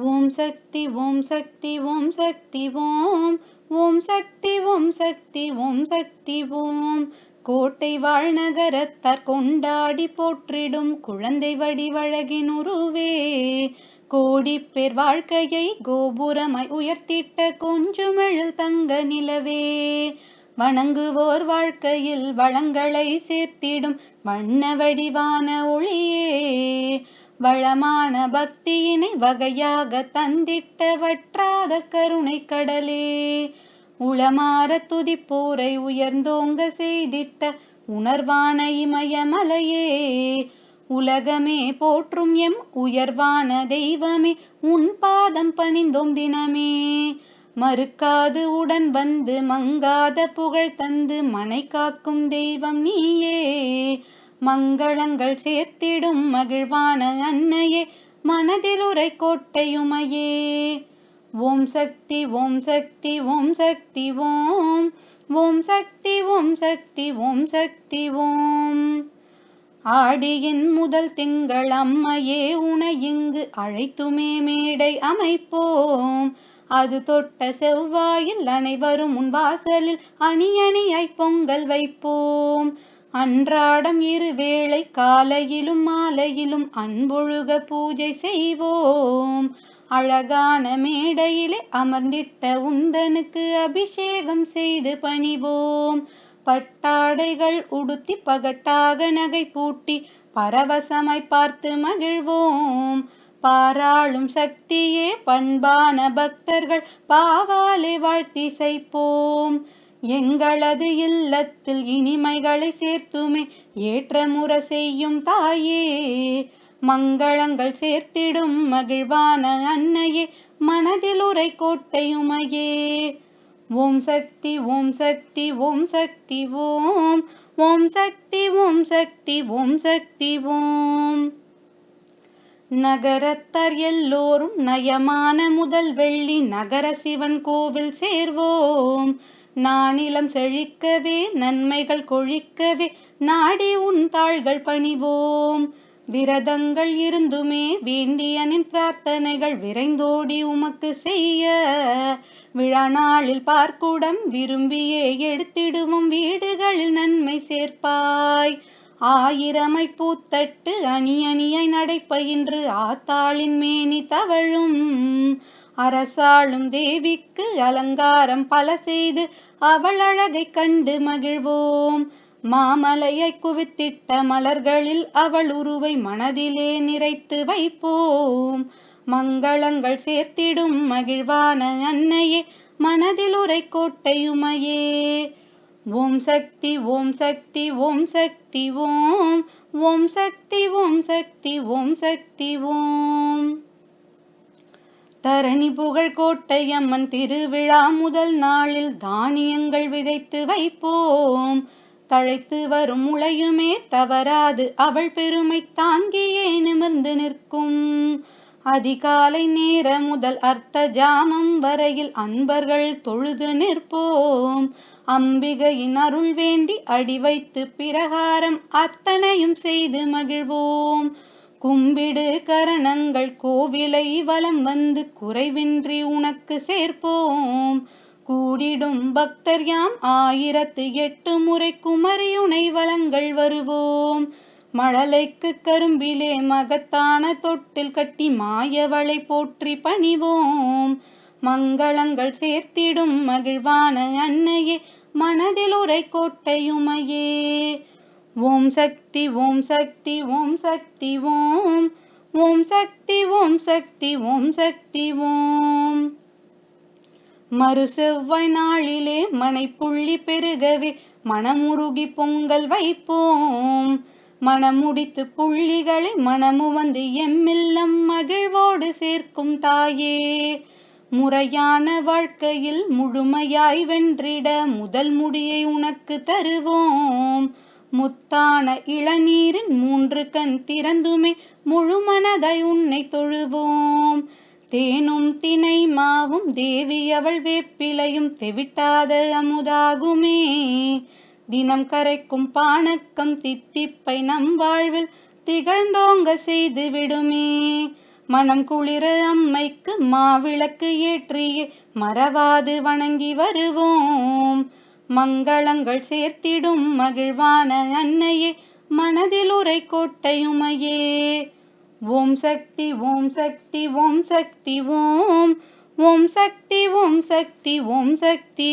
ஓம் சக்தி ஓம் சக்தி ஓம் சக்தி ஓம். ஓம் சக்தி ஓம் சக்தி ஓம் சக்தி ஓம். கோட்டை வாழ்நகரத்தார் கொண்டாடி போற்றிடும் குழந்தை வடிவழகின் உருவே. கோடி பேர் வாழ்க்கையை கோபுரமாய் உயர்த்திட்ட கொஞ்சுமெழில் தங்க நிலவே. வணங்குவோர் வாழ்க்கையில் வளங்களை சேர்த்திடும் வண்ண வடிவான ஒளியே. வளமான பக்தியினை வகையாக தந்திட்ட வற்றாத கருணை கடலே. உளமாற துதிப்போரை உயர்ந்தோங்க செய்திட்ட உணர்வான இமயமலையே. உலகமே போற்றும் எம் உயர்வான தெய்வமே உன் பாதம் பணிந்தோம் தினமே. மறுக்காது உடன் வந்து மங்காத புகழ் தந்து மனை காக்கும் தெய்வம் நீயே. மங்களங்கள் சேர்த்திடும் மகிழ்வான அன்னையே மனதில் உரை கோட்டையுமையே. ஓம் சக்தி ஓம் சக்தி ஓம் சக்தி ஓம். ஓம் சக்தி ஓம் சக்தி ஓம் சக்தி ஓம். ஆடியின் முதல் திங்கள் அம்மையே உனை இங்கு அழைத்துமே மேடை அமைப்போம். அது தொட்ட செவ்வாயில் அனைவரும் உன் வாசலில் அணி அணியாய் பொங்கல் வைப்போம். அன்றாடம் இருவேளை காலையிலும் மாலையிலும் அன்பொழுக பூஜை செய்வோம். அழகான மேடையிலே அமர்ந்திட்ட உந்தனுக்கு அபிஷேகம் செய்து பணிவோம். பட்டாடைகள் உடுத்தி பகட்டாக நகை பூட்டி பரவசமாய் பார்த்து மகிழ்வோம். பாராளும் சக்தியே பண்பான பக்தர்கள் பாவாலே வாழ்த்தி செய்ப்போம். எங்களது இல்லத்தில் இனிமைகளை சேர்த்துமே ஏற்றமுற செய்யும் தாயே. மங்களங்கள் சேர்த்திடும் மகிழ்வான அன்னையே மனதில் உரை கோட்டையுமையே ஓம் சக்தி ஓம் சக்தி ஓம் சக்தி ஓம். ஓம் சக்தி ஓம் சக்தி ஓம் சக்தி ஓம். நகரத்தார் எல்லோரும் நயமான முதல் வெள்ளி நகர சிவன் கோவில் சேர்வோம். நானிலம் செழிக்கவே நன்மைகள் கொழிக்கவே நாடி உன் தாள்கள் பணிவோம். விரதங்கள் இருந்துமே வேண்டியனின் பிரார்த்தனைகள் விரைந்தோடி உமக்கு செய்ய. விழா நாளில் பார்க்குடம் விரும்பியே எடுத்திடுவோம் வீடுகளில் நன்மை சேர்ப்பாய். ஆயிரமை பூத்தட்டு அணி அணியாய் நடைப்பயின்று ஆத்தாளின் மேனி தவழும். அரசாளும் தேவிக்கு அலங்காரம் பல செய்து அவள் அழகை கண்டு மகிழ்வோம். மாமலையை குவித்திட்ட மலர்களில் அவள் உருவை மனதிலே நிறைத்து வைப்போம். மங்களங்கள் சேர்த்திடும் மகிழ்வான அன்னையே மனதில் உரை கோட்டையுமையே ஓம் சக்தி ஓம் சக்தி ஓம் சக்தி ஓம். ஓம் சக்தி ஓம் சக்தி ஓம் சக்தி ஓம். தரணி புகழ் கோட்டையம்மன் திருவிழா முதல் நாளில் தானியங்கள் விதைத்து வைப்போம். தழைத்து வரும் முளையுமே தவறாது அவள் பெருமை தாங்கியே நிமிர்ந்து நிற்கும். அதிகாலை நேர முதல் அர்த்த ஜாமம் வரையில் அன்பர்கள் தொழுது நிற்போம். அம்பிகையின் அருள் வேண்டி அடி வைத்து பிரகாரம் அத்தனையும் செய்து மகிழ்வோம். கும்பிடு கரணங்கள் கோவிலை வலம் வந்து குறைவின்றி உனக்கு சேர்ப்போம். கூடிடும் பக்தர் யாம் ஆயிரத்து எட்டு முறை குமரியுனை வளங்கள் வருவோம். மழலைக்கு கரும்பிலே மகத்தான தொட்டில் கட்டி மாயவளை போற்றி பணிவோம். மங்களங்கள் சேர்த்திடும் மகிழ்வான அன்னையே மனதில் உரை கோட்டையுமையே ஓம் சக்தி ஓம் சக்தி ஓம் சக்தி ஓம். ஓம் சக்தி ஓம் சக்தி ஓம் சக்தி ஓம். மறு செவ்வாய் நாளிலே மனை புள்ளி பெருகவே மனமுருகி பொங்கல் வைப்போம். மனமுடித்து புள்ளிகளை மனமு வந்து எம்மில்லம் மகிழ்வோடு சேர்க்கும் தாயே. முறையான வாழ்க்கையில் முழுமையாய் வென்றிட முதல் முடியை உனக்கு தருவோம். முத்தான இளநீரின் மூன்று கண் திறந்துமே முழுமனதை உன்னை தொழுவோம். தேனும் தினை மாவும் தேவி அவள் வேப்பிலையும் தெவிட்டாத அமுதாகுமே. தினம் கரைக்கும் பானக்கம் தித்திப்பை நம் வாழ்வில் திகழ்ந்தோங்க செய்து விடுமே. மனம் குளிர அம்மைக்கு மாவிளக்கு ஏற்றியே மறவாது வணங்கி வருவோம். மங்களங்கள் சேர்த்திடும் மகிழ்வான அன்னையே மனதில் உரை கோட்டையுமையே. ஓம் சக்தி ஓம் சக்தி ஓம் சக்தி ஓம் ஓம் சக்தி ஓம் சக்தி ஓம் சக்தி.